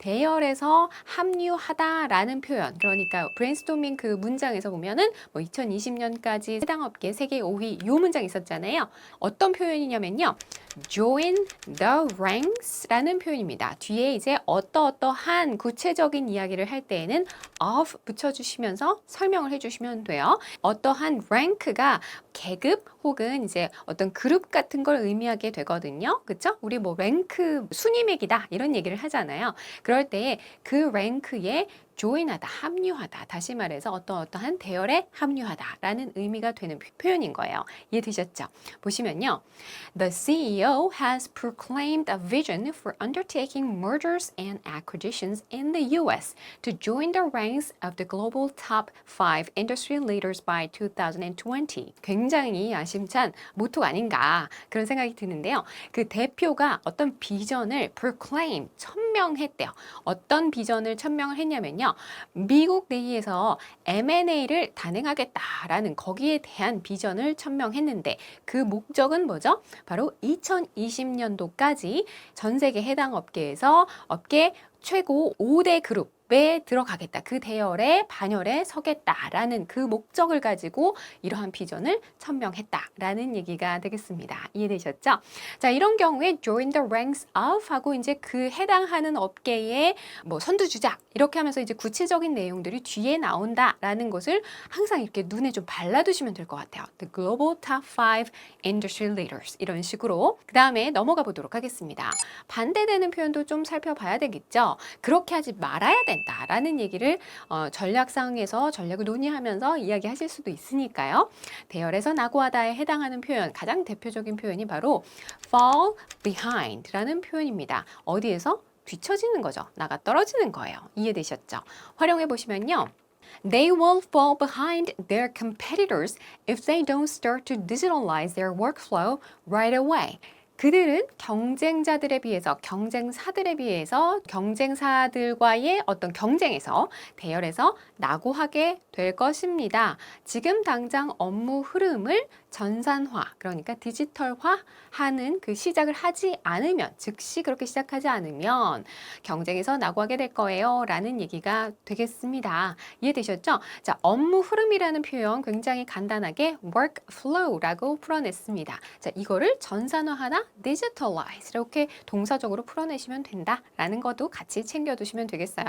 대열에서 합류하다라는 표현. 그러니까 브레인스토밍 그 문장에서 보면은 뭐 2020년까지 해당 업계 세계 5위 요 문장 있었잖아요. 어떤 표현이냐면요. Join the ranks라는 표현입니다. 뒤에 이제 어떠어떠한 구체적인 이야기를 할 때에는 of 붙여주시면서 설명을 해주시면 돼요. 어떠한 rank가 계급 혹은 이제 어떤 그룹 같은 걸 의미하게 되거든요. 그쵸? 우리 뭐 랭크 순위맥이다 이런 얘기를 하잖아요. 그럴 때 그 랭크에 조인하다, 합류하다. 다시 말해서 어떤 어떠한 대열에 합류하다라는 의미가 되는 표- 표현인 거예요. 이해되셨죠? 보시면요. The CEO has proclaimed a vision for undertaking mergers and acquisitions in the US to join the ranks of the global top 5 industry leaders by 2020. 굉장히 야심찬 모토가 아닌가 그런 생각이 드는데요. 그 대표가 어떤 비전을 proclaim, 천 명했대요. 어떤 비전을 천명을 했냐면요. 미국 내에서 M&A를 단행하겠다라는 거기에 대한 비전을 천명했는데 그 목적은 뭐죠? 바로 2020년도까지 전 세계 해당 업계에서 업계 최고 5대 그룹 에 들어가겠다. 그 대열에 반열에 서겠다라는 그 목적을 가지고 이러한 비전을 천명했다라는 얘기가 되겠습니다. 이해되셨죠? 자, 이런 경우에 join the ranks of 하고 이제 그 해당하는 업계의 뭐 선두주자 이렇게 하면서 이제 구체적인 내용들이 뒤에 나온다라는 것을 항상 이렇게 눈에 좀 발라두시면 될 것 같아요. The global top 5 industry leaders 이런 식으로 그 다음에 넘어가 보도록 하겠습니다. 반대되는 표현도 좀 살펴봐야 되겠죠. 그렇게 하지 말아야 된다라는 얘기를 어, 전략상에서 전략을 논의하면서 이야기하실 수도 있으니까요. 대열에서 낙오하다에 해당하는 표현 가장 대표적인 표현이 바로 fall behind라는 표현입니다. 어디에서 뒤처지는 거죠. 나가 떨어지는 거예요. 이해되셨죠? 활용해 보시면요. They will fall behind their competitors if they don't start to digitalize their workflow right away. 그들은 경쟁자들에 비해서, 경쟁사들에 비해서, 경쟁사들과의 어떤 경쟁에서, 대열에서 낙오하게 될 것입니다. 지금 당장 업무 흐름을 전산화, 그러니까 디지털화 하는 그 시작을 하지 않으면, 즉시 그렇게 시작하지 않으면 경쟁에서 낙오하게 될 거예요. 라는 얘기가 되겠습니다. 이해되셨죠? 자, 업무 흐름이라는 표현 굉장히 간단하게 workflow라고 풀어냈습니다. 자, 이거를 전산화하나 digitalize 이렇게 동사적으로 풀어내시면 된다라는 것도 같이 챙겨두시면 되겠어요.